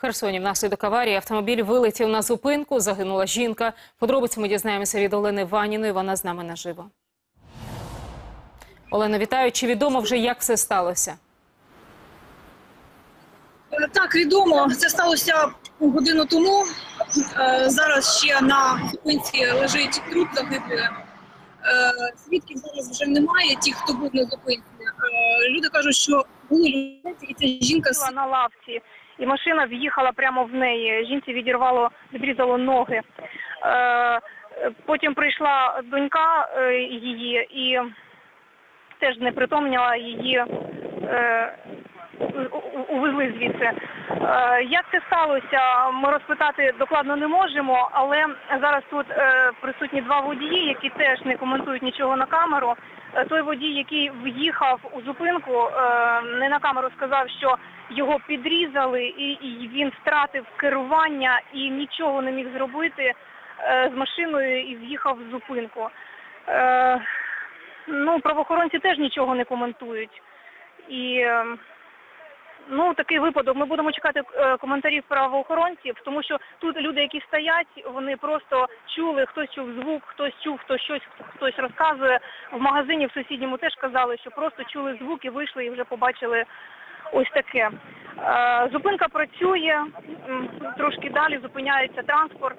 Херсоні внаслідок аварії автомобіль вилетів на зупинку. Загинула жінка. Подробиці ми дізнаємося від Олени Ваніної. Вона з нами наживо. Олена, вітаю. Чи відомо вже, як все сталося? Е, Так, відомо. Це сталося годину тому. Е, Зараз ще на зупинці лежить труп загиблої. Е, Свідків зараз вже немає, ті, хто був на зупинці. Люди кажуть, що і ця жінка сиділа на лавці, і машина в'їхала прямо в неї. Жінці відірвало, відрізало ноги. Е, е, потім прийшла донька е, її і теж не притомняла її. Увезли звідси. Е, Як це сталося, ми розпитати докладно не можемо, але зараз тут е, присутні два водії, які теж не коментують нічого на камеру. Е, Той водій, який в'їхав у зупинку, не на камеру сказав, що його підрізали, і він втратив керування і нічого не міг зробити з машиною і в'їхав в зупинку. Ну, правоохоронці теж нічого не коментують. І е, ну такий випадок. Ми будемо чекати е, коментарів правоохоронців, тому що тут люди, які стоять, вони просто чули, хтось чув звук, хтось чув, хто щось хтось розказує. В магазині в сусідньому теж казали, що просто чули звук і вийшли і вже побачили ось таке. Е, зупинка працює трошки далі, зупиняється транспорт.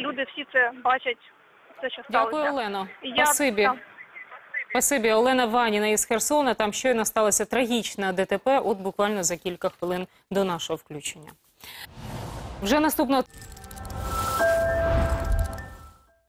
Люди всі це бачать. Все, що сталося. Дякую, Олено. Я- Спасибі. Спасибі, Олена Ваніна із Херсона. Там щойно сталося трагічне ДТП. От буквально за кілька хвилин до нашого включення. Вже наступного